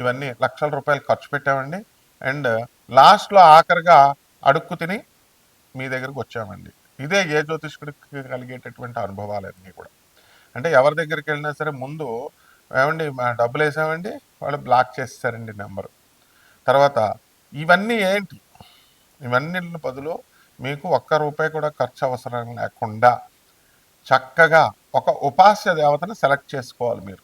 ఇవన్నీ లక్షల రూపాయలు ఖర్చు పెట్టామండి. అండ్ లాస్ట్లో ఆఖరిగా అడుక్కు తిని మీ దగ్గరకు వచ్చామండి. ఇదే ఏ జ్యోతిష్కుడికి కలిగేటటువంటి అనుభవాలన్నీ కూడా. అంటే ఎవరి దగ్గరికి వెళ్ళినా సరే ముందు ఏమండి మా డబ్బులు వేసామండి వాళ్ళు బ్లాక్ చేస్తారండి నెంబరు. తర్వాత ఇవన్నీ ఏంటి? ఇవన్నీ బదులు మీకు ఒక్క రూపాయి కూడా ఖర్చు అవసరం లేకుండా చక్కగా ఒక ఉపాస్య దేవతను సెలెక్ట్ చేసుకోవాలి మీరు.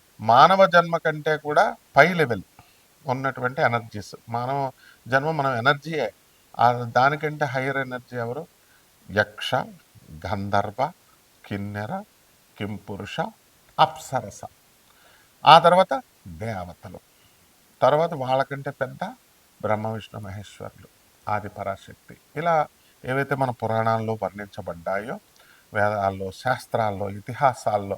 మానవ జన్మ కంటే కూడా పై లెవెల్ ఉన్నటువంటి ఎనర్జీస్. మానవ జన్మ మనం ఎనర్జీయే దానికంటే హయ్యర్ ఎనర్జీ ఎవరు? యక్ష గంధర్వ కిన్నెర కింపురుష అప్సరస. ఆ తర్వాత దేవతలు. తర్వాత వాళ్ళకంటే పెద్ద బ్రహ్మ విష్ణు మహేశ్వరులు ఆది పరాశక్తి. ఇలా ఏవైతే మన పురాణాల్లో వర్ణించబడ్డాయో వేదాల్లో శాస్త్రాల్లో ఇతిహాసాల్లో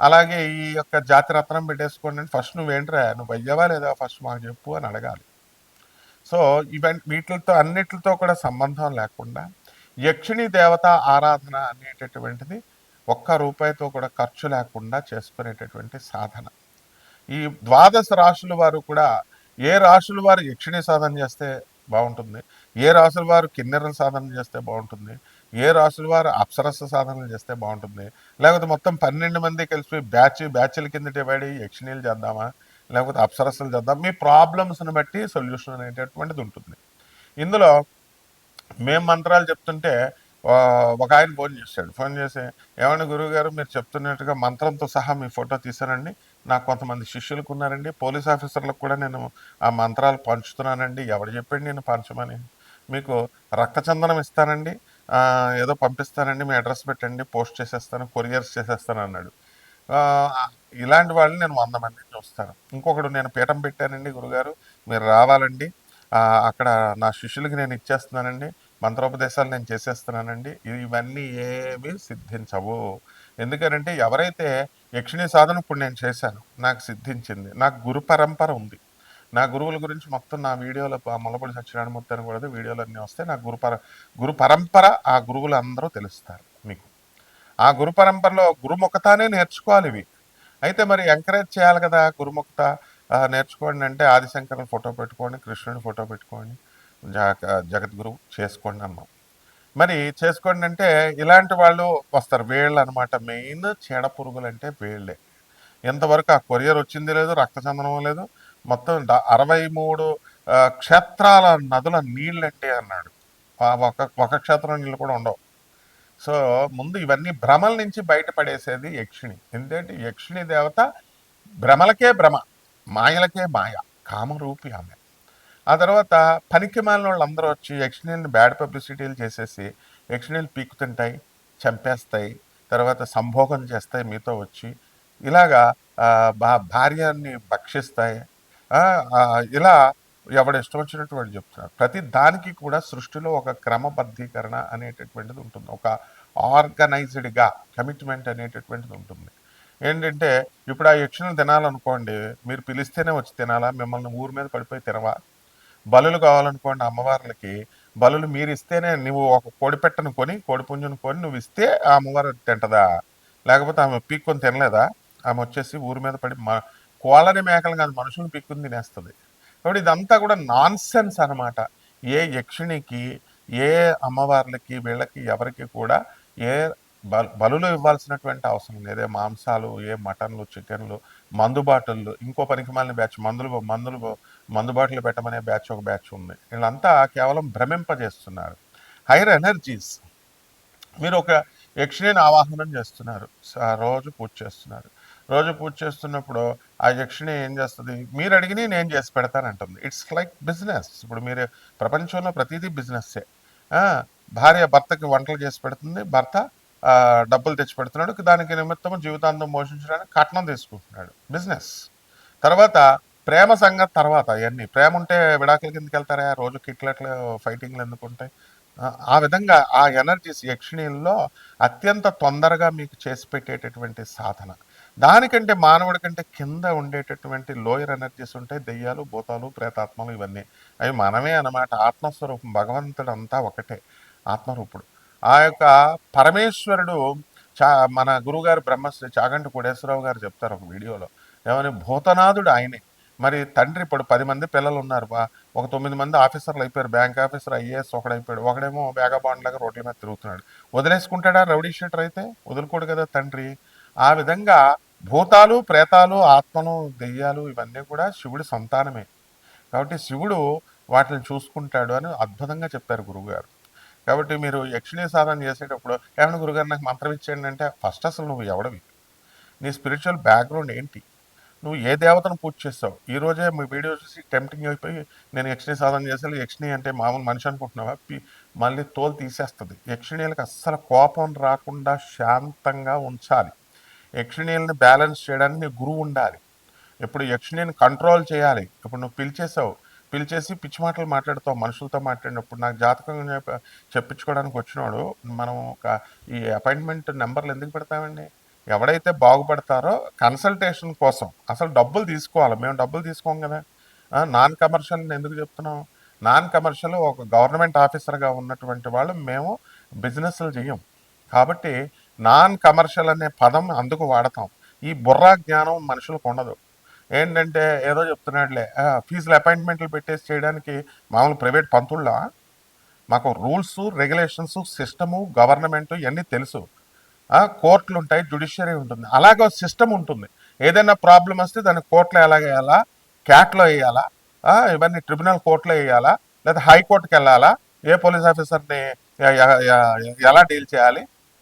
అలాగే ఈ యొక్క జాతి రత్నం పెట్టేసుకోండి ఫస్ట్ నువ్వేంట్రా నువ్వు అయ్యవా లేదా? ఫస్ట్ మాకు చెప్పు అని అడగాలి. సో ఇవన్నీ వీటితో అన్నిటితో కూడా సంబంధం లేకుండా యక్షిణి దేవత ఆరాధన అనేటటువంటిది ఒక్క రూపాయితో కూడా ఖర్చు లేకుండా చేసుకునేటటువంటి సాధన. ఈ ద్వాదశ రాశుల వారు కూడా ఏ రాశుల వారు యక్షిణి సాధన చేస్తే బాగుంటుంది? ఏ రాశుల వారు కిన్నెర సాధన చేస్తే బాగుంటుంది? ఏ రాసుల వారు అప్సరస సాధనలు చేస్తే బాగుంటుంది. లేకపోతే మొత్తం పన్నెండు మంది కలిసి బ్యాచ్ బ్యాచ్ల కింద డివైడ్ అయ్యి యక్షిణీలు చేద్దామా? లేకపోతే అప్సరసలు చేద్దాం? మీ ప్రాబ్లమ్స్ని బట్టి సొల్యూషన్ అనేటటువంటిది ఉంటుంది. ఇందులో మేము మంత్రాలు చెప్తుంటే ఒక ఆయన ఫోన్ చేశాడు. ఫోన్ చేసి ఏమన్నా గురువు గారు మీరు చెప్తున్నట్టుగా మంత్రంతో సహా మీ ఫోటో తీశానండి నాకు కొంతమంది శిష్యులకు ఉన్నారండి. పోలీస్ ఆఫీసర్లకు కూడా నేను ఆ మంత్రాలు పంచుతున్నానండి. ఎవడు చెప్పండి నేను పంచమని? మీకు రక్తచందనం ఇస్తానండి. ఏదో పంపిస్తానండి మీ అడ్రస్ పెట్టండి పోస్ట్ చేసేస్తాను కొరియర్స్ చేసేస్తాను అన్నాడు. ఇలాంటి వాళ్ళని నేను వంద మందిని చూస్తాను. ఇంకొకడు నేను పీఠం పెట్టానండి గురుగారు మీరు రావాలండి. అక్కడ నా శిష్యులకి నేను ఇచ్చేస్తున్నానండి మంత్రోపదేశాలు నేను చేసేస్తున్నానండి. ఇవన్నీ ఏమీ సిద్ధించవు. ఎందుకనంటే ఎవరైతే యక్షిణీ సాధన ఇప్పుడు నేను చేశాను నాకు సిద్ధించింది నాకు గురు పరంపర ఉంది. నా గురువుల గురించి మొత్తం నా వీడియోలో మొలపడి ముల్లపూడి సత్యనారాయణమూర్తి అని కూడా వీడియోలు అన్నీ వస్తాయి నా గురు పర గురు పరంపర ఆ గురువులు అందరూ తెలుస్తారు మీకు. ఆ గురు పరంపరలో గురుముఖతానే నేర్చుకోవాలి ఇవి. అయితే మరి ఎంకరేజ్ చేయాలి కదా గురుముఖత. నేర్చుకోండి అంటే ఆదిశంకరుని ఫోటో పెట్టుకోండి కృష్ణుని ఫోటో పెట్టుకోండి జగద్గురువు చేసుకోండి అన్నాం. మరి చేసుకోండి అంటే ఇలాంటి వాళ్ళు వస్తారు. వేళ్ళు అనమాట మెయిన్ చీడ పురుగులు అంటే వేళ్ళే. ఎంతవరకు ఆ కొరియర్ వచ్చింది లేదు రక్తచందనం లేదు. మొత్తం అరవై మూడు క్షేత్రాల నదుల నీళ్ళంటే అన్నాడు. ఆ ఒక ఒక క్షేత్రం నీళ్ళు కూడా ఉండవు. సో ముందు ఇవన్నీ భ్రమల నుంచి బయటపడేసేది యక్షిణి. ఎందుకంటే యక్షిణి దేవత భ్రమలకే భ్రమ మాయలకే మాయ కామరూపి ఆమె. ఆ తర్వాత పనికి మాలిన అందరూ వచ్చి యక్షిణీల్ని బ్యాడ్ పబ్లిసిటీలు చేసేసి యక్షిణీలు పీకుతుంటాయి చంపేస్తాయి తర్వాత సంభోగం చేస్తాయి మీతో వచ్చి. ఇలాగా ఆ, భార్యని భక్షిస్తాయి ఇలా ఎవడు ఇష్టం వచ్చినట్టు వాడు చెప్తున్నారు ప్రతి దానికి కూడా సృష్టిలో ఒక క్రమబద్ధీకరణ అనేటటువంటిది ఉంటుంది. ఒక ఆర్గనైజ్డ్గా కమిట్మెంట్ అనేటటువంటిది ఉంటుంది. ఏంటంటే ఇప్పుడు ఆ యక్షిని తినాలనుకోండి మీరు పిలిస్తేనే వచ్చి తినాలా? మిమ్మల్ని ఊరి మీద పడిపోయి తినవా? బలులు కావాలనుకోండి అమ్మవార్లకి బలులు మీరు ఇస్తేనే నువ్వు ఒక కోడి పెట్టను కొని కోడి పుంజును కొని నువ్వు ఇస్తే ఆ అమ్మవారు తింటదా? లేకపోతే ఆమె పీక్కొని తినలేదా? ఆమె వచ్చేసి ఊరి మీద పడి కోలని మేకలు కాదు మనుషులు పిక్కుని తినేస్తుంది. కాబట్టి ఇదంతా కూడా నాన్ సెన్స్ అనమాట ఏ యక్షిణికి ఏ అమ్మవార్లకి వీళ్ళకి ఎవరికి కూడా ఏ బలులు ఇవ్వాల్సినటువంటి అవసరం లేదు. ఏ మాంసాలు ఏ మటన్లు చికెన్లు మందు బాటిళ్ళు ఇంకో పనికి మాలిన బ్యాచ్ మందులు మందులు మందు బాటిల్ పెట్టమనే బ్యాచ్ ఒక బ్యాచ్ ఉంది. వీళ్ళంతా కేవలం భ్రమింపజేస్తున్నారు. Hire energies. మీరు ఒక యక్షిణిని ఆవాహనం చేస్తున్నారు. రోజు పూజ చేస్తున్నారు. రోజు పూజ చేస్తున్నప్పుడు ఆ యక్షిణి ఏం చేస్తుంది? మీరు అడిగిన నేను చేసి పెడతానంటుంది. ఇట్స్ లైక్ బిజినెస్ ఇప్పుడు మీరు ప్రపంచంలో ప్రతిదీ బిజినెస్సే భార్య భర్తకి వంటలు చేసి పెడుతుంది. భర్త డబ్బులు తెచ్చి పెడుతున్నాడు. దానికి నిమిత్తం జీవితాంతం పోషించడానికి కట్నం తీసుకుంటున్నాడు. బిజినెస్ తర్వాత ప్రేమ సంగతి తర్వాత అవన్నీ. ప్రేమ ఉంటే విడాకుల కిందకి వెళ్తారా? రోజు కిట్లట్లు ఫైటింగ్లు ఎందుకు ఉంటాయి? ఆ, ఆ విధంగా ఆ ఎనర్జీస్ యక్షిణీల్లో అత్యంత తొందరగా మీకు చేసి పెట్టేటటువంటి సాధన. దానికంటే మానవుడి కంటే కింద ఉండేటటువంటి లోయర్ ఎనర్జీస్ ఉంటాయి దెయ్యాలు భూతాలు ప్రేతాత్మలు ఇవన్నీ. అవి మనమే అన్నమాట. ఆత్మస్వరూపం భగవంతుడు అంతా ఒకటే ఆత్మరూపుడు. ఆ యొక్క పరమేశ్వరుడు చా మన గురుగారు బ్రహ్మశ్రీ చాగంటి కోడేశ్వరరావు గారు చెప్తారు ఒక వీడియోలో. ఏమని? భూతనాథుడు ఆయనే. మరి తండ్రి ఇప్పుడు పది మంది పిల్లలు ఉన్నారు బా. ఒక తొమ్మిది మంది ఆఫీసర్లు అయిపోయారు. బ్యాంక్ ఆఫీసర్ ఐఏఎస్ ఒకడైపోయాడు. ఒకడేమో వేగబాండ్ లాగా రోడ్ల మీద తిరుగుతున్నాడు. వదిలేసుకుంటాడా రౌడీ షీటర్ అయితే? వదులుకోడు కదా తండ్రి. ఆ విధంగా భూతాలు ప్రేతాలు ఆత్మలు దెయ్యాలు ఇవన్నీ కూడా శివుడి సంతానమే. కాబట్టి శివుడు వాటిని చూసుకుంటాడు అని అద్భుతంగా చెప్పారు గురువుగారు. కాబట్టి మీరు యక్షిణీ సాధన చేసేటప్పుడు ఏమన్నా గురుగారు నాకు మంత్రం ఇచ్చేయండి అంటే ఫస్ట్ అసలు నువ్వు ఎవడవి? నీ స్పిరిచువల్ బ్యాక్గ్రౌండ్ ఏంటి? నువ్వు ఏ దేవతను పూజ చేస్తావు? ఈ రోజే మీ వీడియో చూసి టెంప్టింగ్ అయిపోయి నేను యక్షిణీ సాధన చేసాను యక్షిణి అంటే మామూలు మనిషి అనుకుంటున్నావా? మళ్ళీ తోలు తీసేస్తుంది. యక్షిణీలకు అస్సలు కోపం రాకుండా శాంతంగా ఉంచాలి. యక్షిణీలను బ్యాలెన్స్ చేయడానికి నీ గురువు ఉండాలి. ఇప్పుడు యక్షిణీని కంట్రోల్ చేయాలి. ఇప్పుడు నువ్వు పిలిచేసావు పిలిచేసి పిచ్చి మాటలు మాట్లాడుతావు మనుషులతో మాట్లాడినప్పుడు నాకు జాతకం చెప్పించుకోవడానికి వచ్చినోడు మనం ఒక ఈ అపాయింట్మెంట్ నెంబర్లు ఎందుకు పెడతామండి? ఎవడైతే బాగుపడతారో కన్సల్టేషన్ కోసం. అసలు డబ్బులు తీసుకోవాలి. మేము డబ్బులు తీసుకోం కదా. నాన్ కమర్షియల్ ఎందుకు చెప్తున్నాం నాన్ కమర్షియల్ ఒక గవర్నమెంట్ ఆఫీసర్గా ఉన్నటువంటి వాళ్ళు మేము బిజినెస్లు చేయం కాబట్టి నాన్ కమర్షియల్ అనే పదం అందుకు వాడతాం. ఈ బుర్రా జ్ఞానం మనుషులకు ఉండదు. ఏంటంటే ఏదో చెప్తున్నాడులే ఫీజులు అపాయింట్మెంట్లు పెట్టేసి చేయడానికి మామూలు ప్రైవేట్ పంతుళ్ళా మాకు రూల్స్ రెగ్యులేషన్స్ సిస్టము గవర్నమెంట్ ఇవన్నీ తెలుసు. కోర్టులు ఉంటాయి జుడిషియరీ ఉంటుంది. అలాగే సిస్టమ్ ఉంటుంది. ఏదైనా ప్రాబ్లం వస్తే దాన్ని కోర్టులో ఎలా వేయాలా? క్యాట్లో వేయాలా? ఇవన్నీ ట్రిబ్యునల్ కోర్టులో వేయాలా? లేదా హైకోర్టుకి వెళ్ళాలా? ఏ పోలీస్ ఆఫీసర్ని ఎలా డీల్ చేయాలి?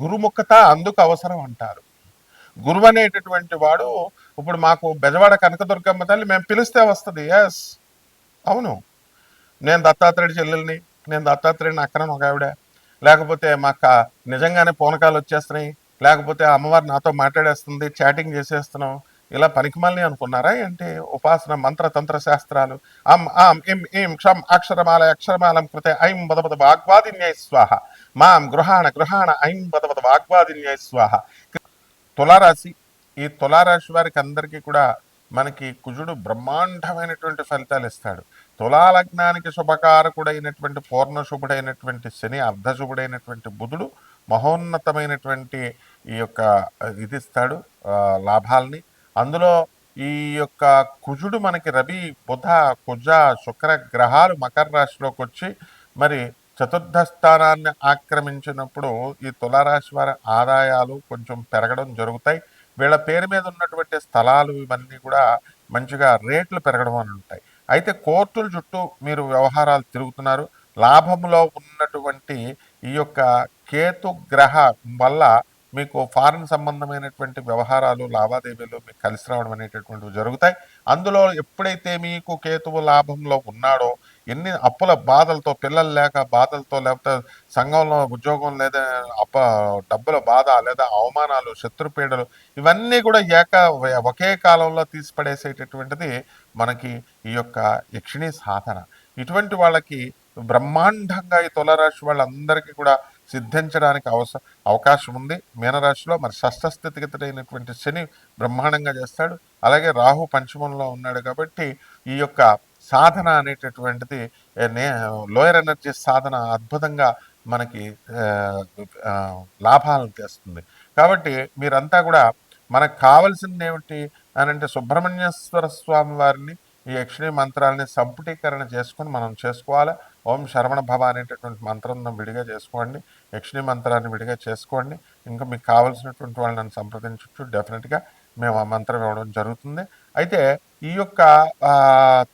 గురుముఖత అందుకు అవసరం అంటారు. గురువు అనేటటువంటి వాడు ఇప్పుడు మాకు బెజవాడ కనకదుర్గమ్మ తల్లి మేము పిలిస్తే వస్తుంది. ఎస్ అవును. నేను దత్తాత్రేయుడి చెల్లెల్ని నేను దత్తాత్రేయుడిని అక్కడ ఒక ఆవిడ. లేకపోతే మాకు నిజంగానే పూనకాలు వచ్చేస్తున్నాయి. లేకపోతే అమ్మవారు నాతో మాట్లాడేస్తుంది చాటింగ్ చేసేస్తున్నాం. ఇలా పనికిమాలని అనుకున్నారా? ఏంటి? ఉపాసన మంత్ర తంత్ర శాస్త్రాలు. అం ఆం ఇం ఇం క్షం అక్షరమాల అక్షరమాలం కృతే ఐం బదబద వాగ్వాదిన్యై స్వాహ. మాం గృహాణ గృహాణ ఐం బదబద వాగ్వాదిన్యై స్వాహ. తులారాశి ఈ తులారాశి వారికి అందరికీ కూడా మనకి కుజుడు బ్రహ్మాండమైనటువంటి ఫలితాలు ఇస్తాడు. తులాలగ్నానికి శుభకారకుడైనటువంటి పూర్ణశుభుడైనటువంటి శని అర్ధశుభుడైనటువంటి బుధుడు మహోన్నతమైనటువంటి ఈ యొక్క ఇది ఇస్తాడు లాభాలని లాభాల్ని. అందులో ఈ యొక్క కుజుడు మనకి రవి బుధ కుజ శుక్ర గ్రహాలు మకర రాశిలోకి వచ్చి మరి చతుర్థ స్థానాన్ని ఆక్రమించినప్పుడు ఈ తులారాశి వారి ఆదాయాలు కొంచెం పెరగడం జరుగుతాయి. వీళ్ళ పేరు మీద ఉన్నటువంటి స్థలాలు ఇవన్నీ కూడా మంచిగా రేట్లు పెరగడం అని ఉంటాయి. అయితే కోర్టుల చుట్టూ మీరు వ్యవహారాలు తిరుగుతున్నారు. లాభంలో ఉన్నటువంటి ఈ యొక్క కేతు గ్రహ వల్ల మీకు ఫారిన్ సంబంధమైనటువంటి వ్యవహారాలు లావాదేవీలు మీకు కలిసి రావడం అనేటటువంటివి జరుగుతాయి. అందులో ఎప్పుడైతే మీకు కేతువు లాభంలో ఉన్నాడో ఎన్ని అప్పుల బాధలతో పిల్లలు లేక బాధలతో లేకపోతే సంఘంలో ఉద్యోగం లేదా అప్ప డబ్బుల బాధ లేదా అవమానాలు శత్రుపీడలు ఇవన్నీ కూడా ఏక ఒకే కాలంలో తీసిపడేసేటటువంటిది మనకి ఈ యొక్క యక్షిణీ సాధన. ఇటువంటి వాళ్ళకి బ్రహ్మాండంగా ఈ తులరాశి వాళ్ళందరికీ కూడా సిద్ధించడానికి అవస అవకాశం ఉంది. మీనరాశిలో మరి షష్టస్థితిగతుడైనటువంటి శని బ్రహ్మాండంగా చేస్తాడు. అలాగే రాహు పంచమంలో ఉన్నాడు కాబట్టి ఈ యొక్క సాధన అనేటటువంటిది నే లోయర్ ఎనర్జీ సాధన అద్భుతంగా మనకి లాభాలను తెస్తుంది. కాబట్టి మీరంతా కూడా మనకు కావాల్సింది ఏమిటి అని అంటే సుబ్రహ్మణ్యేశ్వర స్వామి వారిని ఈ యక్షిణీ మంత్రాలని సంపుటీకరణ చేసుకొని మనం చేసుకోవాలి. ఓం శరవణ భవ అనేటటువంటి మంత్రం విడిగా చేసుకోండి. యక్షిణీ మంత్రాన్ని విడిగా చేసుకోండి. ఇంకా మీకు కావాల్సినటువంటి వాళ్ళని నన్ను సంప్రదించవచ్చు డెఫినెట్గా మేము ఆ మంత్రం ఇవ్వడం జరుగుతుంది. అయితే ఈ యొక్క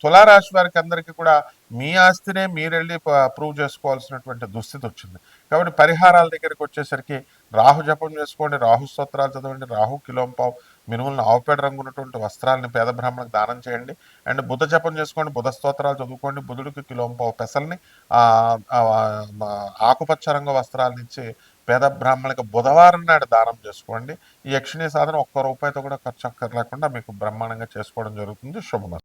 తులారాశి వారికి అందరికీ కూడా మీ ఆస్తినే మీరెళ్ళి ప్రూవ్ చేసుకోవాల్సినటువంటి దుస్థితి వచ్చింది. కాబట్టి పరిహారాల దగ్గరికి వచ్చేసరికి రాహు జపం చేసుకోండి. రాహు స్తోత్రాలు చదవండి. రాహు కిలోంపావు మినుములను ఆవుపేడ రంగు ఉన్నటువంటి వస్త్రాలని పేద బ్రాహ్మణులకు దానం చేయండి. అండ్ బుధ జపం చేసుకోండి బుధ స్తోత్రాలు చదువుకోండి బుధుడికి కిలోంపావు పెసల్ని ఆకుపచ్చ రంగు వస్త్రాలను ఇచ్చి పేద బ్రాహ్మణులకు బుధవారం నాడు దానం చేసుకోండి. ఈ యక్షిణీ సాధన ఒక్క రూపాయితో కూడా ఖర్చు అక్కర్లేకుండా మీకు బ్రహ్మాండంగా చేసుకోవడం జరుగుతుంది. శుభమస్తు